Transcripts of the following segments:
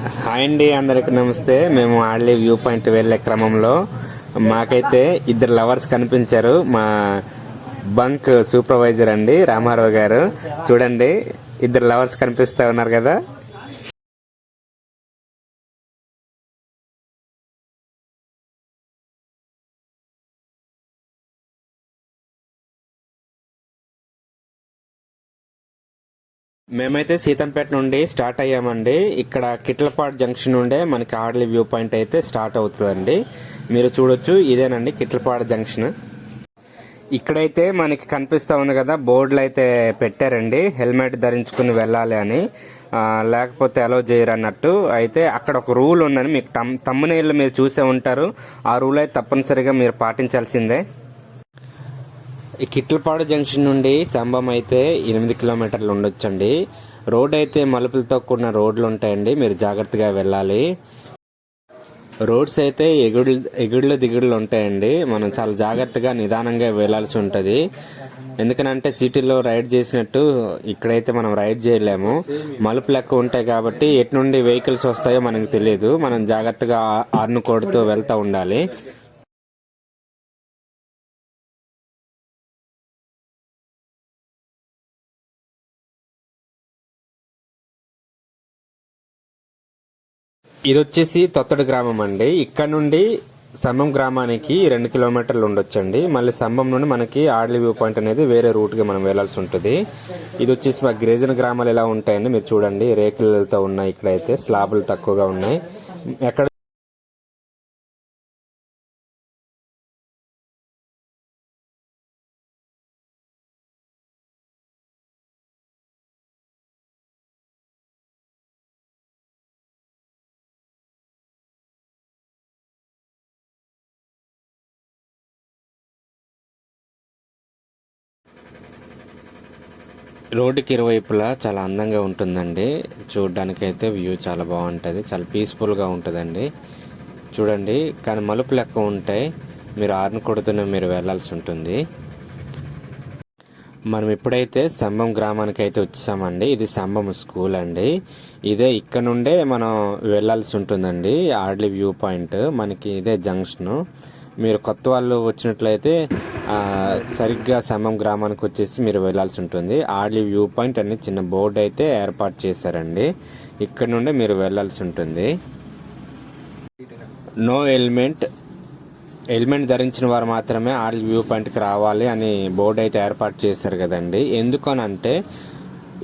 Hi అండి అందరికి నమస్తే. మేము ఆడలే వ్యూ పాయింట్ వెళ్ళే క్రమంలో మాకైతే ఇద్దరు లవర్స్ కనిపించారు. మా బంక్ సూపర్వైజర్ అండి రామారావు గారు. చూడండి ఇద్దరు లవర్స్ కనిపిస్తా ఉన్నారు కదా. మేమైతే సీతంపేట నుండి స్టార్ట్ అయ్యామండి. ఇక్కడ కిట్లపాడు జంక్షన్ నుండే మనకి ఆడలి వ్యూ పాయింట్ అయితే స్టార్ట్ అవుతుందండి. మీరు చూడొచ్చు ఇదేనండి కిట్లపాడు జంక్షన్. ఇక్కడైతే మనకి కనిపిస్తూ ఉంది కదా బోర్డులు అయితే పెట్టారండి హెల్మెట్ ధరించుకుని వెళ్ళాలి అని. లేకపోతే అలో చేయరు అన్నట్టు. అయితే అక్కడ ఒక రూల్ ఉందని మీకు తమ్ తమ్మునేళ్ళు మీరు చూసే ఉంటారు. ఆ రూల్ అయితే తప్పనిసరిగా మీరు పాటించాల్సిందే. ఈ కిట్లపాడు జంక్షన్ నుండి సంభం అయితే ఎనిమిది కిలోమీటర్లు ఉండొచ్చండి. రోడ్ అయితే మలుపులతో కూడిన రోడ్లు ఉంటాయండి. మీరు జాగ్రత్తగా వెళ్ళాలి. రోడ్స్ అయితే ఎగుడు ఎగుడులు దిగుడులు ఉంటాయండి. మనం చాలా జాగ్రత్తగా నిదానంగా వెళ్ళాల్సి ఉంటుంది. ఎందుకనంటే సిటీలో రైడ్ చేసినట్టు ఇక్కడైతే మనం రైడ్ చేయలేము. మలుపు లెక్క ఉంటాయి కాబట్టి ఎటు నుండి వెహికల్స్ వస్తాయో మనకు తెలియదు. మనం జాగ్రత్తగా ఆర్ను కొడుతూ వెళ్తూ ఉండాలి. ఇది వచ్చేసి తొత్తడు గ్రామం అండి. ఇక్కడ నుండి సంబం గ్రామానికి రెండు కిలోమీటర్లు ఉండొచ్చండి. మళ్ళీ సంబం నుండి మనకి ఆడలి వ్యూ పాయింట్ అనేది వేరే రూట్గా మనం వెళ్ళాల్సి ఉంటుంది. ఇది వచ్చేసి మా గిరిజన గ్రామాలు ఎలా ఉంటాయండి మీరు చూడండి. రేకులతో ఉన్నాయి ఇక్కడైతే స్లాబులు తక్కువగా ఉన్నాయి. ఎక్కడ రోడ్డుకి ఇరువైపులా చాలా అందంగా ఉంటుందండి. చూడడానికి అయితే వ్యూ చాలా బాగుంటుంది. చాలా పీస్ఫుల్గా ఉంటుందండి. చూడండి కానీ మలుపు లెక్క ఉంటాయి మీరు ఆరును కొడుతూనే మీరు వెళ్ళాల్సి ఉంటుంది. మనం ఇప్పుడైతే సంభం గ్రామానికి అయితే వచ్చామండి. ఇది సంభం స్కూల్ అండి. ఇదే ఇక్కడ నుండే మనం వెళ్ళాల్సి ఉంటుందండి. Adali view point. మనకి ఇదే జంక్షను. మీరు కొత్త వాళ్ళు వచ్చినట్లయితే సరిగ్గా సమం గ్రామానికి వచ్చేసి మీరు వెళ్ళాల్సి ఉంటుంది. ఆర్లీ వ్యూ పాయింట్ అని చిన్న బోర్డు అయితే ఏర్పాటు చేశారండి. ఇక్కడ నుండి మీరు వెళ్ళాల్సి ఉంటుంది. No helmet. హెల్మెట్ ధరించిన వారు మాత్రమే ఆర్లీ వ్యూ పాయింట్కి రావాలి అని బోర్డు అయితే ఏర్పాటు చేశారు కదండి. ఎందుకనంటే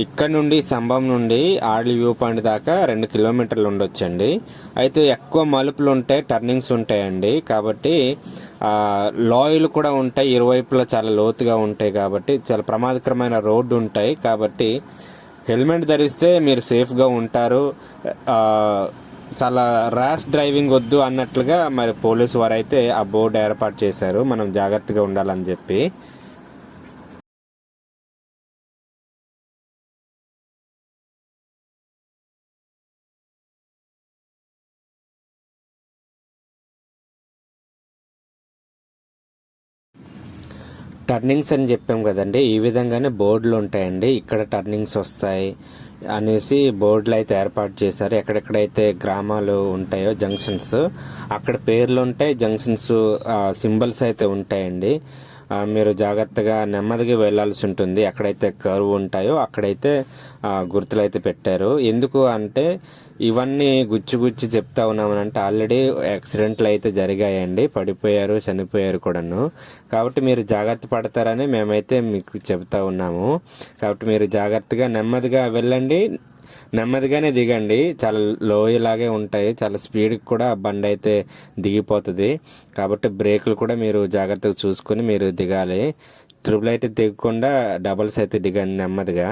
ఇక్కడ నుండి సంభం నుండి ఆర్ల్ వ్యూ పాయింట్ దాకా రెండు కిలోమీటర్లు ఉండొచ్చండి. అయితే ఎక్కువ మలుపులు ఉంటాయి టర్నింగ్స్ ఉంటాయండి. కాబట్టి లాయలు లోయలు కూడా ఉంటాయి. ఇరువైపులా చాలా లోతుగా ఉంటాయి కాబట్టి చాలా ప్రమాదకరమైన రోడ్డు ఉంటాయి. కాబట్టి హెల్మెట్ ధరిస్తే మీరు సేఫ్గా ఉంటారు. చాలా ర్యాష్ డ్రైవింగ్ వద్దు అన్నట్లుగా మరి పోలీసు వారు అయితే ఆ బోర్డు ఏర్పాటు చేశారు. మనం జాగ్రత్తగా ఉండాలని చెప్పి. టర్నింగ్స్ అని చెప్పాం కదండి. ఈ విధంగానే బోర్డులు ఉంటాయండి. ఇక్కడ టర్నింగ్స్ వస్తాయి అనేసి బోర్డులు అయితే ఏర్పాటు చేశారు. ఎక్కడెక్కడైతే గ్రామాలు ఉంటాయో జంక్షన్స్ అక్కడ పేర్లు ఉంటాయి. జంక్షన్స్ సింబల్స్ అయితే ఉంటాయండి. మీరు జాగ్రత్తగా నెమ్మదిగా వెళ్ళాల్సి ఉంటుంది. ఎక్కడైతే కర్వ్ ఉంటాయో అక్కడైతే ఆ, గుర్తులు అయితే పెట్టారు. ఎందుకు అంటే ఇవన్నీ గుచ్చి గుచ్చి చెప్తా ఉన్నామనంటే ఆల్రెడీ యాక్సిడెంట్లు అయితే జరిగాయండి. పడిపోయారు చనిపోయారు కూడాను. కాబట్టి మీరు జాగ్రత్త పడతారని మేమైతే మీకు చెప్తా ఉన్నాము. కాబట్టి మీరు జాగ్రత్తగా నెమ్మదిగా వెళ్ళండి. నెమ్మదిగానే దిగండి. చాలా లోయలాగే ఉంటాయి. చాలా స్పీడ్కి కూడా బండి అయితే దిగిపోతుంది. కాబట్టి బ్రేకులు కూడా మీరు జాగ్రత్తగా చూసుకొని మీరు దిగాలి. ట్రిపుల్ అయితే దిగకుండా డబల్స్ అయితే దిగండి నెమ్మదిగా.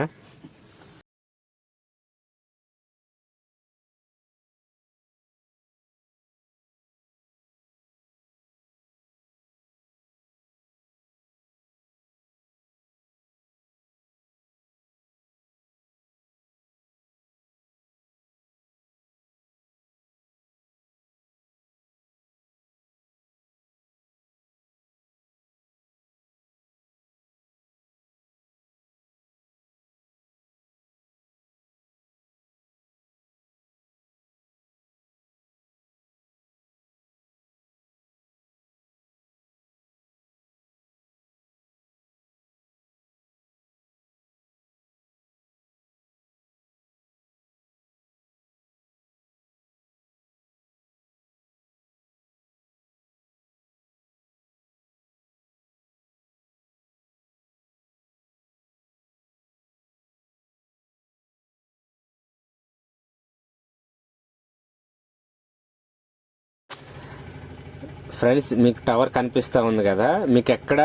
ఫ్రెండ్స్ మీకు టవర్ కనిపిస్తూ ఉంది కదా? మీకు ఎక్కడ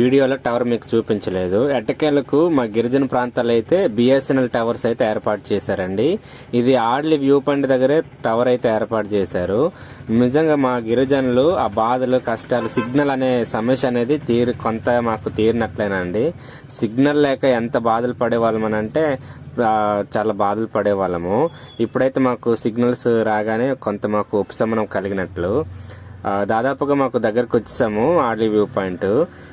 వీడియోలో టవర్ మీకు చూపించలేదు. ఎట్టకేలకు మా గిరిజన ప్రాంతాల్లో అయితే బిఎస్ఎన్ఎల్ టవర్స్ అయితే ఏర్పాటు చేశారండి. ఇది ఆడ్లీ వ్యూ పాయింట్ దగ్గరే టవర్ అయితే ఏర్పాటు చేశారు. నిజంగా మా గిరిజనులు ఆ బాధలు కష్టాలు సిగ్నల్ అనే సమస్య అనేది తీరు కొంత మాకు తీరినట్లేనండి. సిగ్నల్ లేక ఎంత బాధలు పడేవాళ్ళం అంటే చాలా బాధలు పడేవాళ్ళము. ఇప్పుడైతే మాకు సిగ్నల్స్ రాగానే కొంత మాకు ఉపశమనం కలిగినట్లు. దాదాపుగా మాకు దగ్గరకు వచ్చేసాము ఆర్లీ వ్యూ పాయింట్.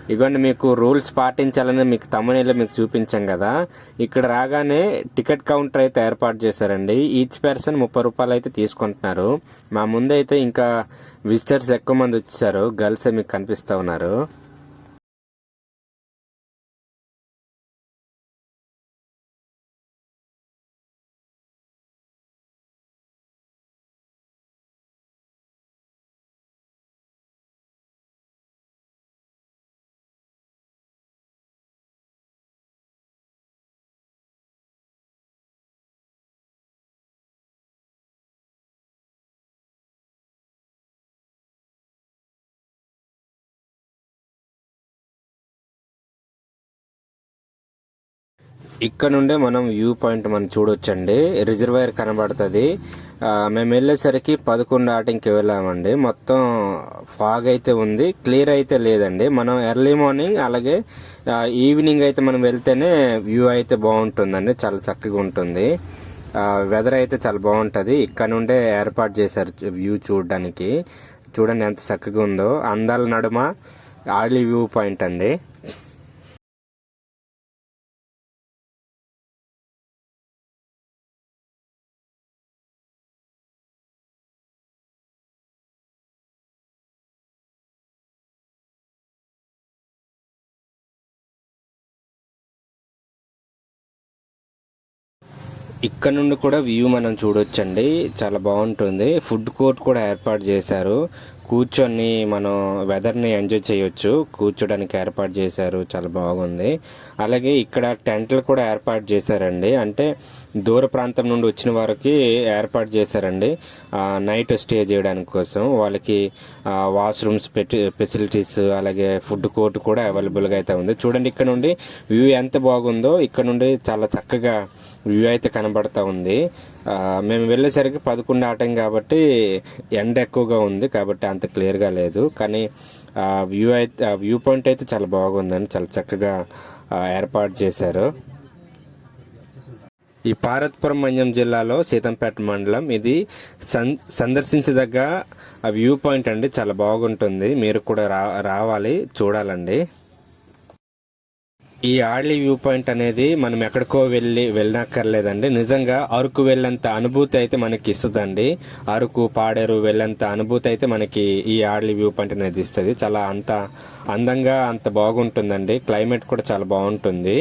ఇదిగోండి మీకు రూల్స్ పాటించాలని మీకు తమ్మునేలో మీకు చూపించాం కదా. ఇక్కడ రాగానే టికెట్ కౌంటర్ అయితే ఏర్పాటు చేశారండి. ఈచ్ పర్సన్ ముప్పై రూపాయలు అయితే తీసుకుంటున్నారు. మా ముందైతే ఇంకా విజిటర్స్ ఎక్కువ మంది వచ్చారు గర్ల్స్ మీకు కనిపిస్తూ ఉన్నారు. ఇక్కడ నుండే మనం వ్యూ పాయింట్ మనం చూడొచ్చండి. రిజర్వాయర్ కనబడుతుంది. మేము వెళ్ళేసరికి పదకొండు ఆటంకి వెళ్ళామండి. మొత్తం ఫాగ్ అయితే ఉంది. క్లియర్ అయితే లేదండి. మనం ఎర్లీ మార్నింగ్ అలాగే ఈవినింగ్ అయితే మనం వెళ్తేనే వ్యూ అయితే బాగుంటుందండి. చాలా చక్కగా ఉంటుంది. వెదర్ అయితే చాలా బాగుంటుంది. ఇక్కడ నుండే ఏర్పాటు చేశారు వ్యూ చూడడానికి. చూడండి ఎంత చక్కగా ఉందో. అందాల నడుమ ఆర్లీ వ్యూ పాయింట్ అండి. ఇక్కడ నుండి కూడా వ్యూ మనం చూడొచ్చండి. చాలా బాగుంటుంది. ఫుడ్ కోర్ట్ కూడా ఏర్పాటు చేశారు. కూర్చొని మనం వెదర్ని ఎంజాయ్ చేయొచ్చు. కూర్చోడానికి ఏర్పాటు చేశారు. చాలా బాగుంది. అలాగే ఇక్కడ టెంట్లు కూడా ఏర్పాటు చేశారండి. అంటే దూర ప్రాంతం నుండి వచ్చిన వారికి ఏర్పాటు చేశారండి. నైట్ స్టే చేయడానికి కోసం. వాళ్ళకి వాష్రూమ్స్ పెట్టి ఫెసిలిటీస్ అలాగే ఫుడ్ కోర్ట్ కూడా అవైలబుల్గా అయితే ఉంది. చూడండి ఇక్కడ నుండి వ్యూ ఎంత బాగుందో. ఇక్కడ నుండి చాలా చక్కగా వ్యూ అయితే కనబడతా ఉంది. మేము వెళ్ళేసరికి పదకొండు ఆటం కాబట్టి ఎండ ఎక్కువగా ఉంది కాబట్టి అంత క్లియర్గా లేదు. కానీ వ్యూ అయితే వ్యూ పాయింట్ అయితే చాలా బాగుందండి. చాలా చక్కగా ఏర్పాటు చేశారు. ఈ పార్వతీపురం మన్యం జిల్లాలో సీతంపేట మండలం ఇది సన్ సందర్శించదగ్గ వ్యూ పాయింట్ అండి. చాలా బాగుంటుంది. మీరు కూడా రా రావాలి చూడాలండి. ఈ ఆర్లీ వ్యూ పాయింట్ అనేది మనం ఎక్కడికో వెళ్ళి వెళ్ళనక్కర్లేదండి. నిజంగా అరకు వెళ్ళేంత అనుభూతి అయితే మనకి ఇస్తుందండి. అరకు పాడేరు వెళ్ళేంత అనుభూతి అయితే మనకి ఈ ఆర్లీ వ్యూ పాయింట్ అనేది ఇస్తుంది. చాలా అంత అందంగా అంత బాగుంటుందండి. క్లైమేట్ కూడా చాలా బాగుంటుంది.